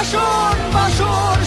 নির্বাসন বাসর